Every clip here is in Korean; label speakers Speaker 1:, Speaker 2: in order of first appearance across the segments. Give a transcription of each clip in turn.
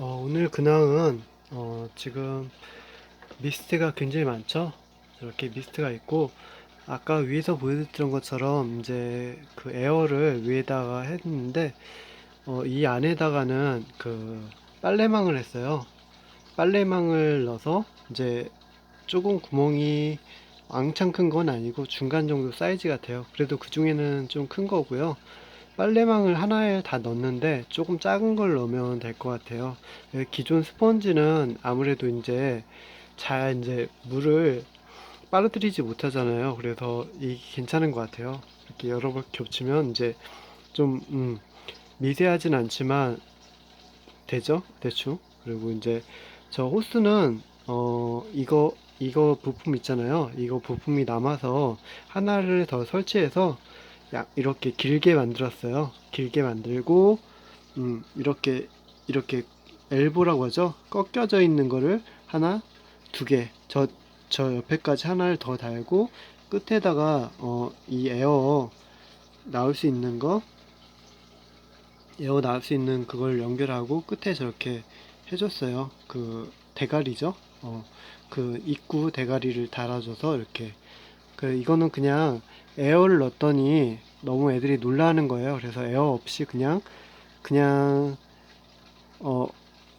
Speaker 1: 어, 오늘 근황은 어, 지금 미스트가 굉장히 많죠? 이렇게 미스트가 있고 아까 위에서 보여드렸던 것처럼 이제 그 에어를 위에다가 했는데 어, 이 안에다가는 그 빨래망을 했어요. 빨래망을 넣어서 이제 조금 구멍이 왕창 큰 건 아니고 중간 정도 사이즈 같아요. 그래도 그 중에는 좀 큰 거고요. 빨래망을 하나에 다 넣는데 조금 작은 걸 넣으면 될 것 같아요. 예, 기존 스펀지는 아무래도 이제 잘 이제 물을 빨아들이지 못하잖아요. 그래서 이게 괜찮은 것 같아요. 이렇게 여러 번 겹치면 이제 좀 음, 미세하진 않지만 되죠? 대충. 그리고 이제 저 호스는 어 이거 이거 부품 있잖아요. 이거 부품이 남아서 하나를 더 설치해서 약 이렇게 길게 만들었어요. 길게 만들고 음, 이렇게 이렇게 엘보라고 하죠. 꺾여져 있는 거를 하나, 두 개. 저 저 옆에까지 하나를 더 달고 끝에다가 어, 이 에어 나올 수 있는 거 에어 나올 수 있는 그걸 연결하고 끝에 저렇게 해줬어요. 그 대가리죠. 어, 그 입구 대가리를 달아줘서 이렇게 그 이거는 그냥 에어를 넣었더니 너무 애들이 놀라는 거예요. 그래서 에어 없이 그냥 그냥 어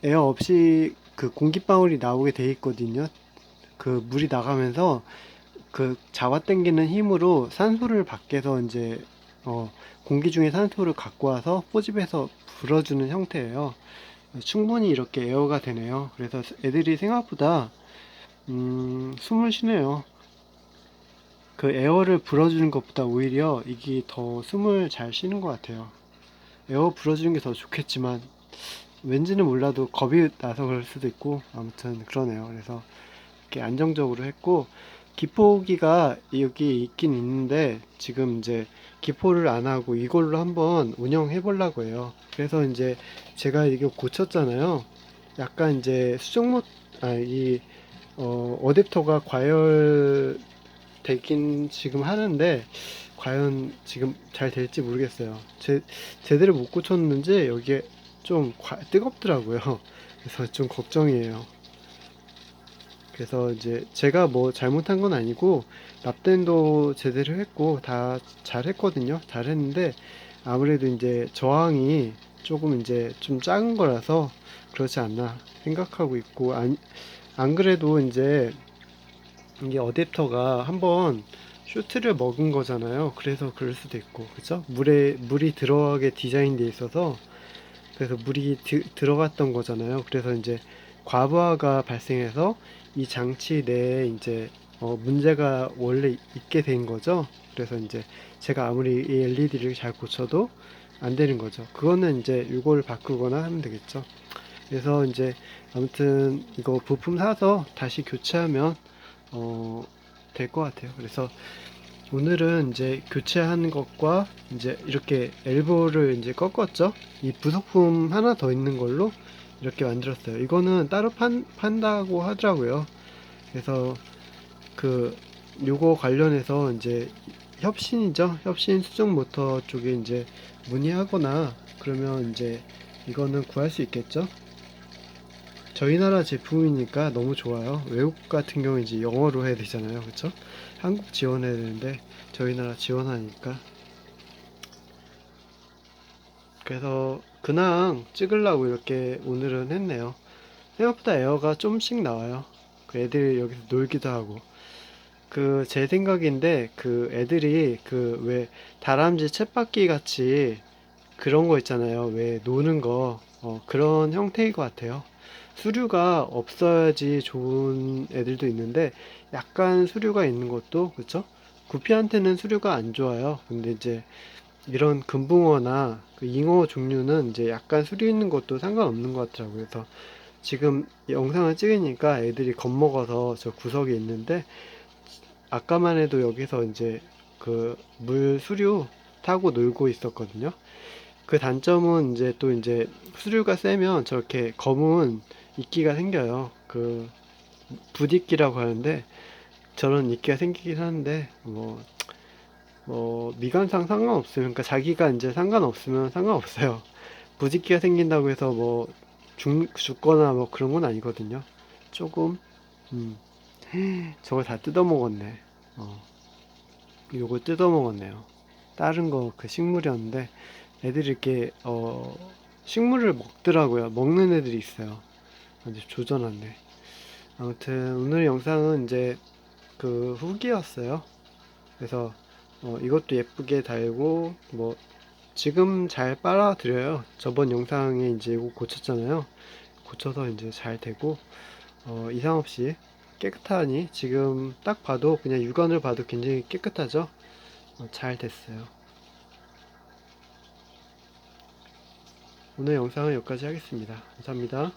Speaker 1: 에어 없이 그 공기방울이 나오게 돼 있거든요. 그 물이 나가면서 그 잡아당기는 힘으로 산소를 밖에서 이제 어 공기 중에 산소를 갖고 와서 포집해서 불어주는 형태예요. 충분히 이렇게 에어가 되네요. 그래서 애들이 생각보다 음, 숨을 쉬네요. 그 에어를 불어주는 것보다 오히려 이게 더 숨을 잘 쉬는 것 같아요. 에어 불어주는 게 더 좋겠지만 왠지는 몰라도 겁이 나서 그럴 수도 있고 아무튼 그러네요. 그래서 이렇게 안정적으로 했고 기포기가 여기 있긴 있는데 지금 이제 기포를 안 하고 이걸로 한번 운영해 보려고 해요. 그래서 이제 제가 이거 고쳤잖아요. 약간 이제 수정모 아이 어, 어댑터가 과열 되긴 지금 하는데 과연 지금 잘 될지 모르겠어요. 제, 제대로 못 고쳤는지 여기에 좀 과- 뜨겁더라고요. 그래서 좀 걱정이에요. 그래서 이제 제가 뭐 잘못한 건 아니고 납땜도 제대로 했고 다 잘했거든요. 잘했는데 아무래도 이제 저항이 조금 이제 좀 작은 거라서 그렇지 않나 생각하고 있고 안, 안 그래도 이제 이게 어댑터가 한번 쇼트를 먹은 거잖아요. 그래서 그럴 수도 있고, 그죠? 물에 물이 들어가게 디자인돼 있어서 그래서 물이 드- 들어갔던 거잖아요. 그래서 이제 과부하가 발생해서 이 장치 내에 이제 어, 문제가 원래 있게 된 거죠. 그래서 이제 제가 아무리 이 LED를 잘 고쳐도 안 되는 거죠. 그거는 이제 이걸 바꾸거나 하면 되겠죠. 그래서 이제 아무튼 이거 부품 사서 다시 교체하면 어, 될 것 같아요. 그래서 오늘은 이제 교체한 것과 이제 이렇게 엘보를 이제 꺾었죠. 이 부속품 하나 더 있는 걸로 이렇게 만들었어요. 이거는 따로 판, 판다고 하더라고요. 그래서 그 요거 관련해서 이제 협신이죠. 협신 수중 모터 쪽에 이제 문의하거나 그러면 이제 이거는 구할 수 있겠죠. 저희 나라 제품이니까 너무 좋아요. 외국 같은 경우 이제 영어로 해야 되잖아요. 그쵸? 한국 지원해야 되는데 저희 나라 지원하니까. 그래서 근황 찍으려고 이렇게 오늘은 했네요. 생각보다 에어가 좀씩 나와요. 그 애들 여기서 놀기도 하고. 그 제 생각인데 그 애들이 그 왜 다람쥐 쳇바퀴 같이 그런 거 있잖아요. 왜 노는 거 어, 그런 형태인 것 같아요. 수류가 없어야지 좋은 애들도 있는데 약간 수류가 있는 것도 그쵸? 구피한테는 수류가 안 좋아요. 근데 이제 이런 금붕어나 그 잉어 종류는 이제 약간 수류 있는 것도 상관없는 것 같더라고요. 그래서 지금 영상을 찍으니까 애들이 겁먹어서 저 구석에 있는데 아까만 해도 여기서 이제 그 물 수류 타고 놀고 있었거든요. 그 단점은 이제 또 이제 수류가 세면 저렇게 검은 이끼가 생겨요. 그 부디끼라고 하는데 저런 이끼가 생기긴 하는데 뭐, 뭐 미관상 상관없으면 그러니까 자기가 이제 상관없으면 상관없어요. 부디끼가 생긴다고 해서 뭐 죽, 죽거나 뭐 그런 건 아니거든요. 조금, 음, 저걸 다 뜯어먹었네. 어, 요거 뜯어먹었네요. 다른 거 그 식물이었는데 애들이 이렇게, 어, 식물을 먹더라고요. 먹는 애들이 있어요. 아주 조전한데. 아무튼 오늘 영상은 이제 그 후기였어요. 그래서 어, 이것도 예쁘게 달고 뭐 지금 잘 빨아들여요. 저번 영상에 이제 이거 고쳤잖아요. 고쳐서 이제 잘 되고 어, 이상 없이 깨끗하니 지금 딱 봐도 그냥 육안을 봐도 굉장히 깨끗하죠. 어, 잘 됐어요. 오늘 영상은 여기까지 하겠습니다. 감사합니다.